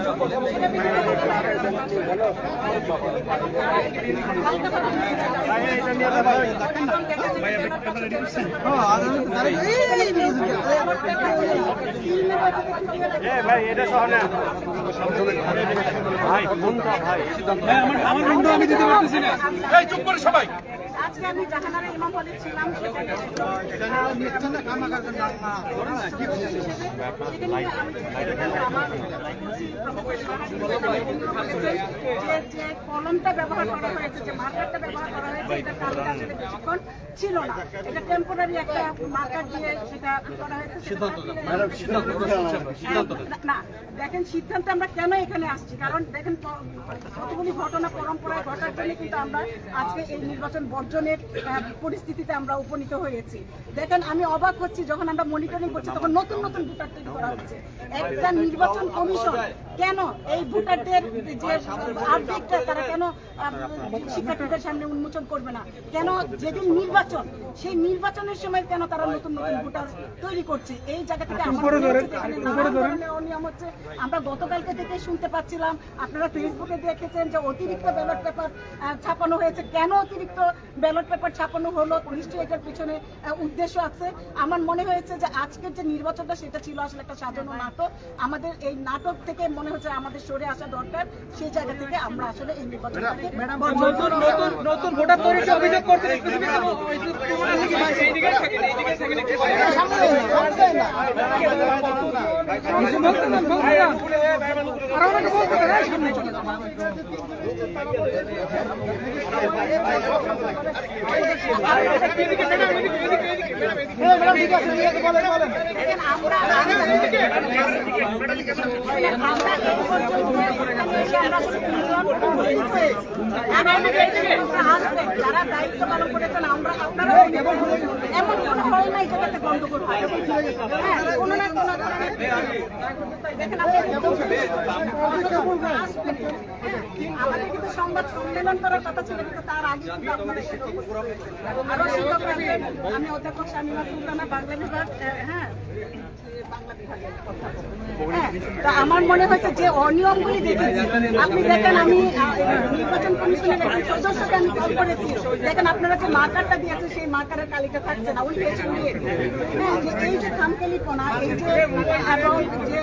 আপনারা অপেক্ষা করে একটু পরে আমাদের সংবাদ সম্মেলন হবে তারা আসবে আজকে আমি ইমাম ছিলাম যে কলমটা ব্যবহার করা মার্কারটা করা হয়েছে এটা বেশিক্ষণ ছিল না এটা একটা মার্কার দিয়ে সেটা করা হয়েছে না দেখেন সিদ্ধান্ত আমরা কেন এখানে আসছি? কারণ দেখেন কতগুলি ঘটনা পরম্পরায় ঘটার জন্য কিন্তু আমরা আজকে এই নির্বাচন বর্জনের আহ, পরিস্থিতিতে আমরা উপনীত হয়েছি। দেখেন আমি অবাক হচ্ছি যখন আমরা মনিটরিং করছি তখন নতুন নতুন ভোটার তৈরি করা হচ্ছে। একটা নির্বাচন কমিশন কেন এই ভোটারদের যে আপডেটটা তারা কেন শিক্ষার্থীদের সামনে উন্মোচন করবে না? কেন যেদিন নির্বাচন সেই নির্বাচনের সময় কেন তারা নতুন নতুন ভোটার তৈরি করছে? এই জায়গা থেকে অনিয়ম হচ্ছে। আমরা গতকালকে থেকে শুনতে পাচ্ছিলাম আপনারা ফেসবুকে দেখেছেন যে অতিরিক্ত ব্যালট পেপার ছাপানো হয়েছে। কেন অতিরিক্ত ব্যালট পেপার ছাপানো হলো নিশ্চয়ই এটার পিছনে উদ্দেশ্য আছে আমার মনে হয়েছে যে আজকের যে নির্বাচনটা সেটা ছিল আসলে একটা সাজানো নাটক আমাদের এই নাটক থেকে মনে হচ্ছে আমাদের সরে আসা দরকার সেই জায়গা থেকে আমরা আসলে এই নতুন ভোটার তৈরির অভিযোগ করছেন এইদিকে আমরা। যারা দায়িত্ব পালন করেছেন হয় নাই যেটাতে গন্ডগোল হয় হ্যাঁ কোনো না কোনো ধরনের দেখেন আমাদের কিন্তু সংবাদ সম্মেলন করার কথা ছিল, কিন্তু তার আগে কিন্তু আপনাদের আরও শিক্ষক আমি অধ্যাপক শামিমা সুলতানা, বাংলা বিভাগ হ্যাঁ। হ্যাঁ, তো আমার মনে হয়েছে যে অনিয়মগুলি দেখেছি। আপনি দেখেন আমি নির্বাচন কমিশনের একজন সদস্যকে আমি কল করেছি। দেখেন আপনারা যে মার্কারটা দিয়েছে সেই মার্কারের তালিকা থাকছে না উল্টে শুনিয়ে হ্যাঁ যে এই যে খামখেলিপনা এই যে এবং যে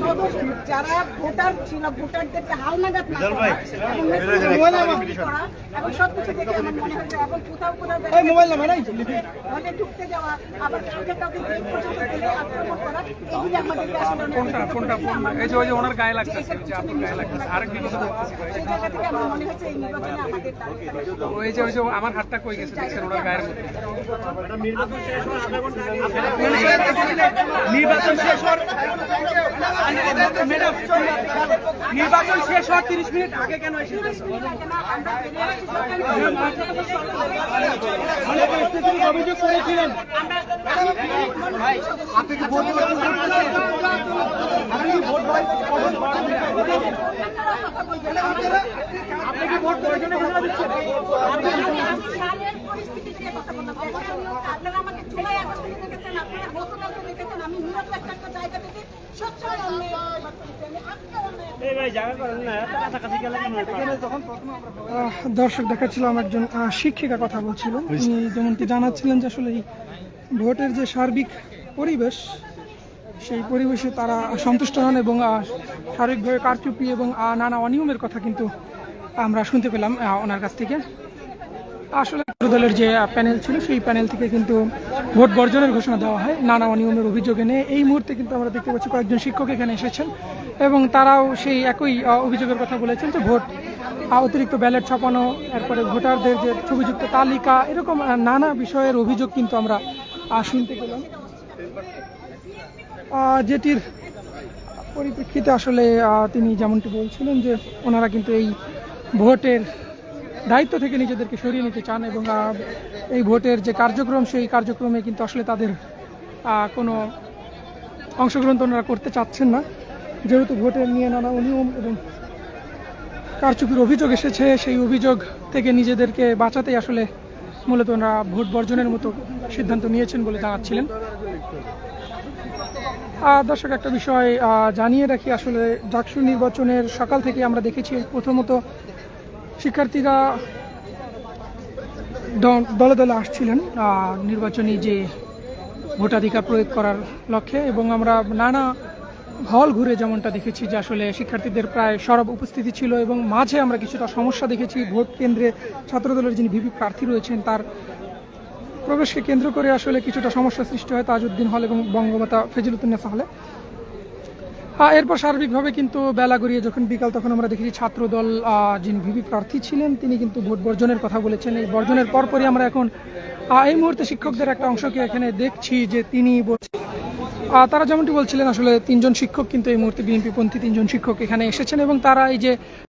সদস্য যারা ভোটার ছিল ভোটারদেরকে হালনাগাদ না করা এবং নেতৃত্ব করা এবং সবকিছু দেখে আমার মনে হয়েছে এবং কোথাও কোথাও হলে ঢুকতে যাওয়া আবার কাউকে কাউকে গেট পর্যন্ত আক্রমণ করা এগুলি আমাদেরকে আসলে কোনটা কোনটা? এই যে, ওই যে ওনার গায়ে লাগতেছে যে আপনার গায়ে আমার আমাদের হাতটা কই গেছে, দেখছেন? ওনার গায়ের মধ্যে। নির্বাচন শেষ হওয়ার নির্বাচন শেষ হওয়ার তিরিশ মিনিট আগে কেন অভিযোগ করেছিলেন ঘোষণা আপনারা আমাকে জুলাই আগস্টে দেখেছেন, আপনারা গতকালকে দেখেছেন, আমি নিরপেক্ষ দর্শক দেখাচ্ছিলাম একজন শিক্ষিকা কথা বলছিলেন তিনি যেমনটি জানাচ্ছিলেন যে আসলে এই ভোটের যে সার্বিক পরিবেশ, সেই পরিবেশে তারা সন্তুষ্ট হন এবং সার্বিকভাবে কারচুপি এবং নানা অনিয়মের কথা কিন্তু আমরা শুনতে পেলাম ওনার কাছ থেকে। আসলে দলের যে প্যানেল ছিল, সেই প্যানেল থেকে কিন্তু ভোট বর্জনের ঘোষণা দেওয়া হয়। নানা অনিয়মের অভিযোগ এনে এই মুহূর্তে কিন্তু আমরা দেখতে পাচ্ছি কয়েকজন শিক্ষক এখানে এসেছেন এবং তারাও সেই একই অভিযোগের কথা বলেছেন যে ভোট অতিরিক্ত ব্যালট ছাপানো, এরপরে ভোটারদের যে ছবিযুক্ত তালিকা, এরকম নানা বিষয়ের অভিযোগ কিন্তু আমরা শুনতে পেলাম। যেটির পরিপ্রেক্ষিতে আসলে তিনি যেমনটি বলছিলেন যে ওনারা কিন্তু এই ভোটের দায়িত্ব থেকে নিজেদেরকে সরিয়ে নিতে চান এবং এই ভোটের যে কার্যক্রম, সেই কার্যক্রমে কিন্তু আসলে তাদের কোনো অংশগ্রহণ ওনারা করতে চাচ্ছেন না। যেহেতু ভোটের নিয়ে নানা অনিয়ম এবং কারচুপির অভিযোগ এসেছে, সেই অভিযোগ থেকে নিজেদেরকে বাঁচাতেই আসলে মূলত ওনারা ভোট বর্জনের মতো সিদ্ধান্ত নিয়েছেন বলে জানাচ্ছিলেন। দর্শক, একটা বিষয় জানিয়ে রাখি, আসলে ডাকসু নির্বাচনের সকাল থেকে আমরা দেখেছি, প্রথমত শিক্ষার্থীরা দলে দলে আসছিলেন নির্বাচনী যে ভোটাধিকার প্রয়োগ করার লক্ষ্যে এবং আমরা নানা হল ঘুরে যেমনটা দেখেছি যে আসলে শিক্ষার্থীদের প্রায় সরব উপস্থিতি ছিল এবং মাঝে আমরা কিছুটা সমস্যা দেখেছি। ভোট কেন্দ্রে ছাত্রদলের যিনি ভিপি প্রার্থী রয়েছেন, তার প্রবেশকে কেন্দ্র করে আসলে কিছুটা সমস্যা সৃষ্টি হয় তাজউদ্দিন হল এবং বঙ্গমাতা ফেজিলুদ্দিনেসা হলে। এরপর সার্বিকভাবে কিন্তু বেলা গড়িয়ে যখন বিকাল তখন আমরা দেখেছি ছাত্রদল যিনি ভিভি প্রার্থী ছিলেন, তিনি কিন্তু ভোট বর্জনের কথা বলেছেন। এই বর্জনের পরপরই আমরা এখন এই মুহূর্তে শিক্ষকদের একটা অংশকে এখানে দেখছি যে তিনি তারা যেমনটি বলছিলেন, আসলে তিনজন শিক্ষক কিন্তু এই মুহূর্তে বিএনপি পন্থী তিনজন শিক্ষক এখানে এসেছেন এবং তারা এই যে